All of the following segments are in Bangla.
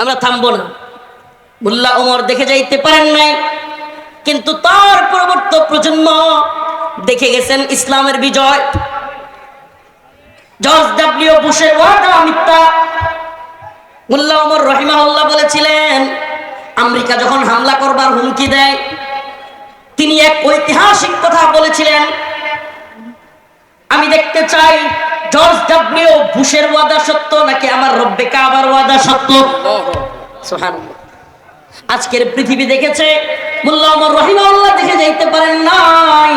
আমরা থামবো না। মুল্লা ওমর দেখে যাইতে পারেন নাই, কিন্তু তার পরবর্তী প্রজন্ম দেখে গেছেন ইসলামের বিজয়। জর্জ ডাব্লিউ বুশের ওয়াদা মিথ্যা। মুল্লা ওমর রহিমাউল্লাহ বলেছিলেন, আমেরিকা যখন হামলা করবার হুমকি দেয়, তিনি এক ঐতিহাসিক কথা বলেছিলেন। আমি দেখতে চাই জর্জ ডাব্লিউ বুশের ওয়াদা সত্য নাকি আমার রব্বে কাবার ওয়াদা সত্য? সুবহানাল্লাহ। আজকের পৃথিবী দেখেছে মোল্লা ওমর রহিমাউল্লাহ দেখে যাইতে পারেন নাই।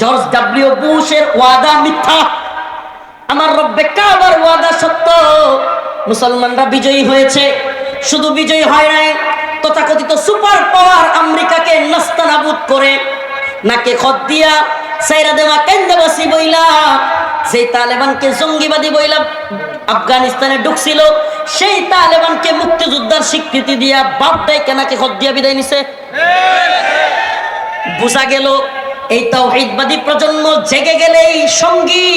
জর্জ ডাব্লিউ বুশের ওয়াদা মিথ্যা, আমার রব্বে কাবার ওয়াদা সত্য। মুসলমানরা বিজয়ী হয়েছে, শুধু বিজয়ী হয় নাই, তথাকথিত সুপার পাওয়ার আমেরিকাকে নাস্তানাবুদ করে নাকে খত দিয়া সাইরা দেওয়া কেন্দ্রবাসী বইলা। সেই তালেবানকে জঙ্গিবাদী বইলা আফগানিস্তানে ঢুকছিল, সেই তালেবানকে মুক্তিযোদ্ধার স্বীকৃতি দিয়া বাপটাই কেনাকে খত দিয়া বিদায় নিছে। বোঝা গেল, এই তাওহীদবাদী প্রজন্ম জেগে গেলেই সঙ্গী,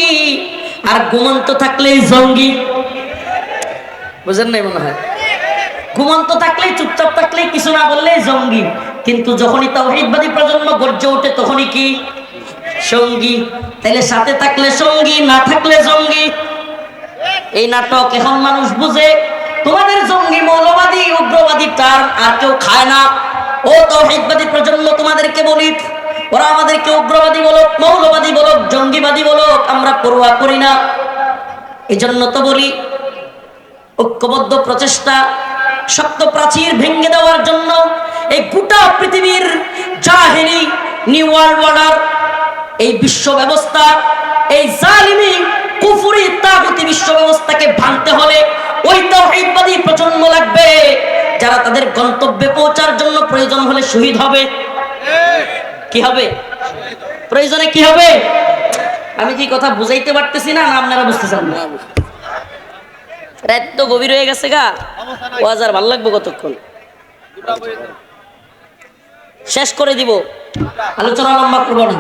আর ঘুমন্ত থাকলেই জঙ্গি। বুঝেন নাই মনে হয়? ঘুমন্ত থাকলেই, চুপচাপ থাকলেই কিছু না বললেই জঙ্গি। কিন্তু যখনই তাওহীদবাদী প্রজন্ম গর্জে ওঠে তখনই কি? সঙ্গী। তাহলে সাথে থাকলে সঙ্গী, না থাকলে জঙ্গি। এই নাটক এখন মানুষ বুঝে, তোমাদের জঙ্গি, মৌলবাদী, উগ্রবাদী টার্ম আর কেউ খায় না। ও তৌহিদবাদী প্রজন্ম, তোমাদেরকে বলি, ওরা আমাদেরকে উগ্রবাদী বলুক, মৌলবাদী বলুক, জঙ্গিবাদী বলুক, আমরা পড়ুয়া করি না। এই জন্য তো বলি, ঐক্যবদ্ধ প্রচেষ্টা, শক্ত প্রাচীর ভেঙে দেওয়ার জন্য গোটা পৃথিবীর জাহেরি নিউ ওয়ার্ল্ড অর্ডার এই বিশ্ব ব্যবস্থা, এই জালিমি কুফুরি তাগুতি বিশ্ব ব্যবস্থাকে ভাঙতে হলে ওই তাওহীদবাদী প্রজন্ম লাগবে, যারা তাদের গন্তব্যে পৌঁছার জন্য প্রয়োজন হলে শহীদ হবে। কি হবে? প্রয়োজনে কি হবে? আমি কি কথা বুঝাইতে পারতেছি না না আপনারা বুঝতেছেন না? রাত তো গভীর হয়ে গেছে গা। ও হাজার ভালো লাগবে কতক্ষণ? শেষ করে দিব। আলোচনা লম্বা করব না।